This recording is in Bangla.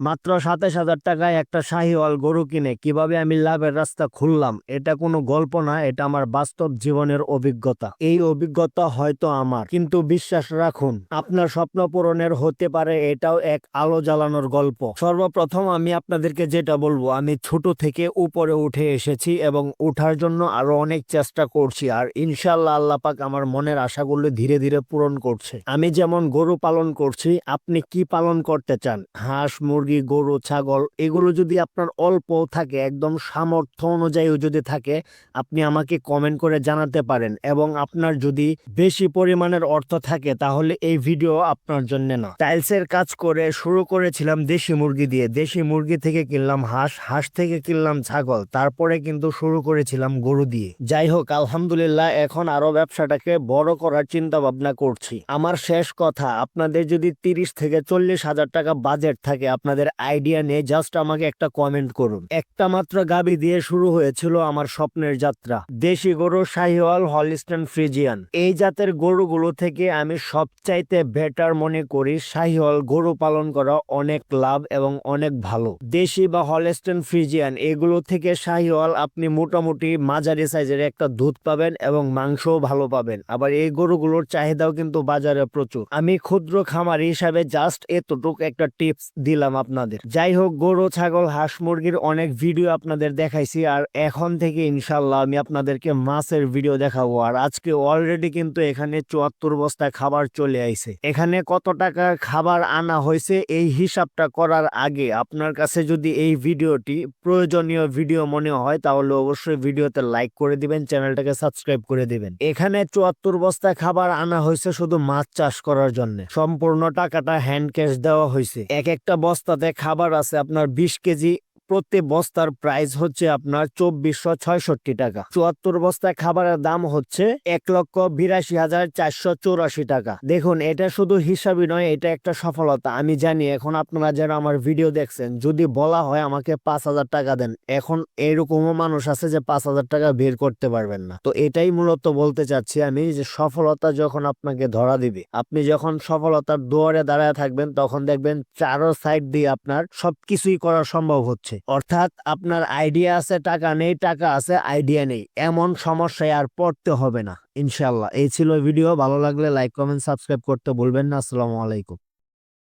মাত্র সাতাশ হাজার টাকায় একটা শাহিওয়াল গরু কিনে কীভাবে আমি লাভের রাস্তা খুললাম? এটা কোনো গল্প না, এটা আমার বাস্তব জীবনের অভিজ্ঞতা। এই অভিজ্ঞতা হয়তো আমার, কিন্তু বিশ্বাস রাখুন, আপনার স্বপ্ন পূরণের হতে পারে এটাও এক আলো জ্বালানোর গল্প। সর্বপ্রথম আমি আপনাদেরকে যেটা বলব, আমি ছোট থেকে উপরে উঠে এসেছি এবং উঠার জন্য আরও অনেক চেষ্টা করছি আর ইনশাল্লাহ আল্লাহ পাক আমার মনের আশাগুলো ধীরে ধীরে পূরণ করছে। আমি যেমন গরু পালন করছি, আপনি কি পালন করতে চান? হাঁস, মুরগি গরু, ছাগল, এগুলো যদি আপনার অল্প থাকে, একদম সামর্থ্য অনুযায়ী যদি থাকে, আপনি আমাকে কমেন্ট করে জানাতে পারেন এবং আপনার যদি বেশি পরিমাণের অর্থ থাকে, তাহলে এই ভিডিও আপনার জন্য না। টাইলসের কাজ করে শুরু করেছিলাম দেশি মুরগি দিয়ে। দেশি মুরগি থেকে কিনলাম হাঁস হাঁস থেকে কিনলাম ছাগল, তারপরে কিন্তু শুরু করেছিলাম গরু দিয়ে। যাই হোক, আলহামদুলিল্লাহ, এখন আরও ব্যবসাটাকে বড় করার চিন্তা ভাবনা করছি। আমার শেষ কথা, আপনাদের যদি তিরিশ থেকে চল্লিশ হাজার টাকা বাজেট থাকে, আপনাদের আইডিয়া নিয়ে জাস্ট আমাকে একটা কমেন্ট করুন। একটা মাত্র গাবি দিয়ে শুরু হয়েছিল আমার স্বপ্নের যাত্রা। দেশি গরু শাহিওয়াল হলিস্টন ফ্রিজিয়ান। এই জাতের গরুগুলো থেকে আমি সবচাইতে বেটার মনে করি শাহিওয়াল গরু পালন করা অনেক লাভ এবং অনেক ভালো। দেশি বা হলিস্টন ফ্রিজিয়ান, এগুলো থেকে শাহিওয়াল আপনি মোটামুটি মাঝারি সাইজের একটা দুধ পাবেন এবং মাংসও ভালো পাবেন। আবার এই গরুগুলোর চাহিদাও কিন্তু বাজারে প্রচুর। আমি ক্ষুদ্র খামারি হিসাবে জাস্ট এতটুকু একটা টিপস দিলাম আপনাদের। যাই হোক গরু, ছাগল, হাঁস, মুরগির অনেক ভিডিও আপনাদের দেখাইছি আর এখন থেকে ইনশাল্লাহ আমি আপনাদেরকে মাছের ভিডিও দেখাবো। আর আজকে অলরেডি কিন্তু এখানে চুয়াত্তর বস্তা খাবার চলে আইছে। এখানে কত টাকা খাবার আনা হয়েছে এই হিসাবটা করার আগে আপনার কাছে যদি এই ভিডিওটি প্রয়োজনীয় ভিডিও মনে হয়, তাহলে অবশ্যই ভিডিওতে লাইক করে দিবেন, চ্যানেলটাকে সাবস্ক্রাইব করে দিবেন। এখানে চুয়াত্তর বস্তা খাবার আনা হয়েছে শুধু মাছ চাষ করার জন্য। সম্পূর্ণ টাকাটা হ্যান্ড ক্যাশ দেওয়া হয়েছে। এক একটা বস্তাতে খাবার আছে আপনার বিশ কেজি প্রতি বস্তার প্রাইস হচ্ছে আপনার চব্বিশশো ছয়ষট্টি টাকা। চুয়াত্তর বস্তা খাবারের দাম হচ্ছে এক লক্ষ বিরাশি হাজার চারশো চৌরাশি টাকা। দেখুন, এটা শুধু হিসাবই নয়, এটা একটা সফলতা। আমি জানি, এখন আপনারা যারা আমার ভিডিও দেখছেন, যদি বলা হয় আমাকে পাঁচ হাজার টাকা দেন, এখন এরকমও মানুষ আছে যে পাঁচ হাজার টাকা বের করতে পারবেন না। তো এটাই মূলত বলতে চাচ্ছি আমি যে সফলতা যখন আপনাকে ধরা দিবে, আপনি যখন সফলতার দুয়ারে দাঁড়ায় থাকবেন, তখন দেখবেন চারো সাইড দিয়ে আপনার সবকিছুই করা সম্ভব হচ্ছে। অর্থাৎ আপনার আইডিয়া আছে, টাকা নেই, টাকা আছে, আইডিয়া নেই। এমন সমস্যায় আর পড়তে হবে না ইনশাল্লাহ এই ছিল ভিডিও, ভালো লাগলে লাইক, কমেন্ট, সাবস্ক্রাইব করতে বলবেন না। আসসালামু আলাইকুম।